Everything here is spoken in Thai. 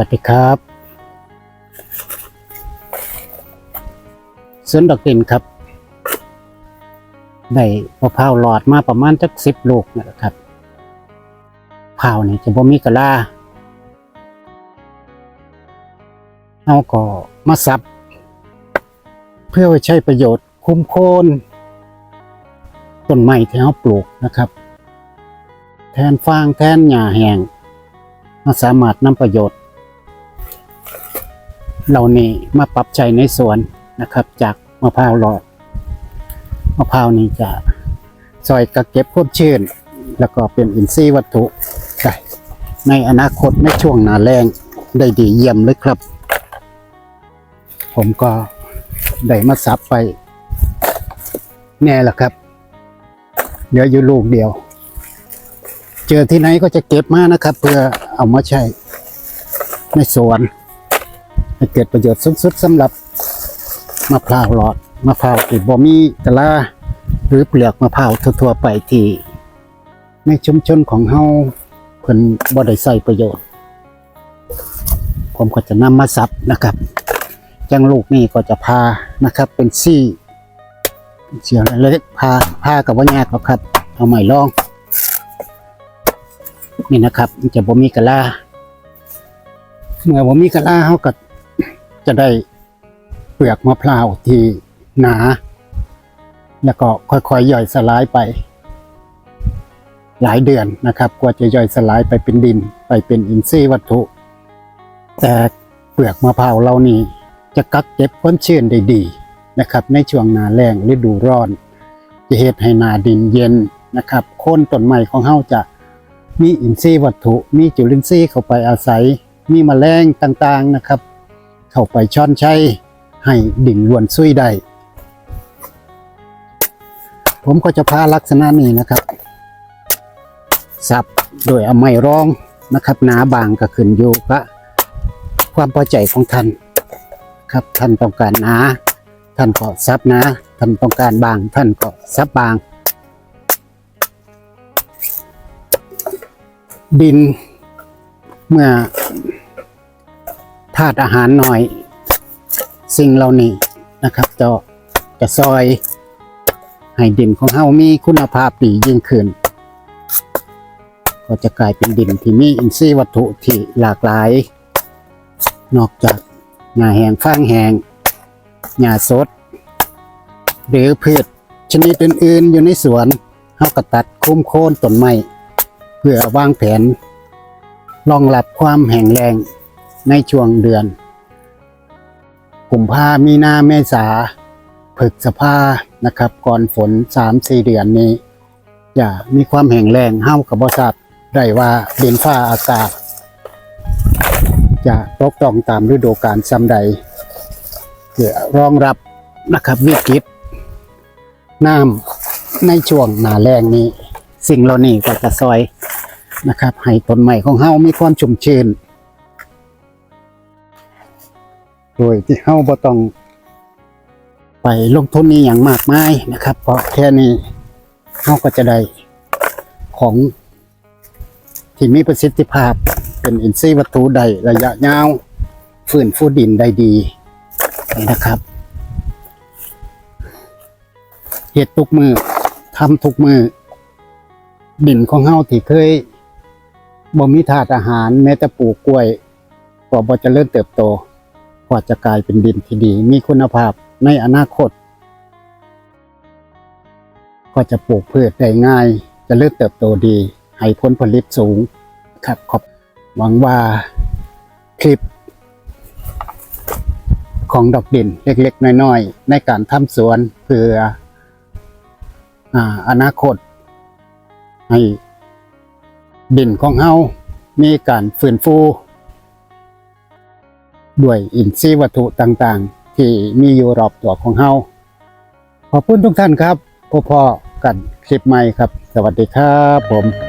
สวัสดีครับ สวนดอกดินครับ ได้มะพร้าวหลอดมาประมาณจักสิบลูกนะครับพร้าวนี่จะบ่มีกะลาเอาก็มาสับ เพื่อไว้ใช้ประโยชน์คุ้มโคนต้นไม้ที่เราปลูกนะครับ แทนฟางแทนหญ้าแห้งมาสามารถนำประโยชน์ เหล่านี้มาปรับใช้ในสวนนะครับ จากมะพร้าวหลอดมะพร้าวนี้จะซอยกักเก็บความชื้น แล้วก็เป็นอินทรีย์วัตถุได้ในอนาคตในช่วงหนาแรงได้ดีเยี่ยมเลยครับ ผมก็ได้มาสับไป แน่ละครับ เหลืออยู่ลูกเดียว เจอที่ไหนก็จะเก็บมานะครับ เพื่อเอามาใช้ในสวน ให้เกิดประโยชน์สูงสุดสำหรับมะพร้าวหลอดมะพร้าวที่บ่มีกะลาหรือเปลือกมะพร้าวทั่วๆไปที่ในชุมชนของเฮาเพิ่นบ่ได้ใส่ประโยชน์ ผมก็จะนำมาสับนะครับจังลูกนี่ก็จะพานะครับ เป็นซี่เสียวเล็กพาพากับว่ายากหรอกครับ เอาใหม่ลอง นี่นะครับ จะบ่มีกะลาเมื่อบ่มีกะลาเฮาก็ จะได้เปลือกมะพร้าวที่หนา แล้วก็ค่อยๆย่อยสลายไป หลายเดือนนะครับกว่าจะย่อยสลายไปเป็นดินไปเป็นอินทรีย์วัตถุ แต่เปลือกมะพร้าวเรานี่จะกักเก็บความชื้นได้ดีนะครับ ในช่วงหนาแล้งฤดูร้อน จะเฮ็ดให้นาดินเย็นนะครับโค่นต้นไม้ของเฮาจะมีอินทรีย์วัตถุ มีจุลินทรีย์เข้าไปอาศัย มีแมลงต่างๆนะครับ เข้าไปช้อนใช้ให้ดิ่งลวนซุยได้ ผมก็จะพาลักษณะนี้นะครับ สับโดยเอาไม้รองนะครับ หนาบางก็ขึ้นอยู่กับความพอใจของท่านครับท่านต้องการหนาท่านก็ซับหนาท่านต้องการบาง ท่านก็ซับบาง ดินเมื่อ ธาตุอาหารหน่อย สิ่งเหล่านี้นะครับ จะจะซอย ให้ดินของเฮามีคุณภาพดียิ่งขึ้น ก็จะกลายเป็นดินที่มีอินทรีย์วัตถุที่หลากหลาย นอกจากหญ้าแห้งฟางแห้งหญ้าสด หรือพืชชนิดอื่นๆอยู่ในสวนเฮาก็ตัดคุ้มโค่นต้นไม้เพื่อวางแผนรองรับความแห้งแล้ง ในช่วงเดือนกุมภามีนาเมษาพฤษภานะครับ ก่อนฝนสามสี่เดือนนี้จะมีความแห้งแล้งเฮากับบทราบได้ว่าดินฟ้าอากาศ จะตกต้องตามฤดูกาลซ้ำใดเพื่อรองรับนะครับวิกฤตน้ำในช่วงหนาแรงนี้ สิ่งเหล่านี้ก็จะซอยนะครับ ให้ต้นไม้ของเฮามีความชุ่มชื้น โดยที่เฮาบ่ต้อง ไปลงทุนนี้อย่างมากมายนะครับ เพราะแค่นี้เฮาก็จะได้ของ ที่มีประสิทธิภาพเป็นอินทรีย์วัตถุได้ระยะยาวฟื้นฟูดินได้ดีนะครับเฮ็ดทุกมือทำทุกมือดินของเฮาที่เคยบ่มีธาตุอาหารแม้แต่ปลูกกล้วยก็บ่จะเริ่มเติบโต กว่าจะกลายเป็นดินที่ดี มีคุณภาพในอนาคต ก็จะปลูกพืชได้ง่าย จะเริ่มเติบโตดี ให้ผลผลิตสูงครับขอบหวังว่าคลิป ของดอกดินเล็กๆ น้อยๆ ในการทำสวนเพื่อออนาคต ให้ดินของเฮามีการฟื้นฟู ด้วยอินทรีย์วัตถุต่างๆ ที่มีอยู่รอบตัวของเฮาขอบคุณทุกท่านครับพบพอกันคลิปใหม่ครับ สวัสดีครับผม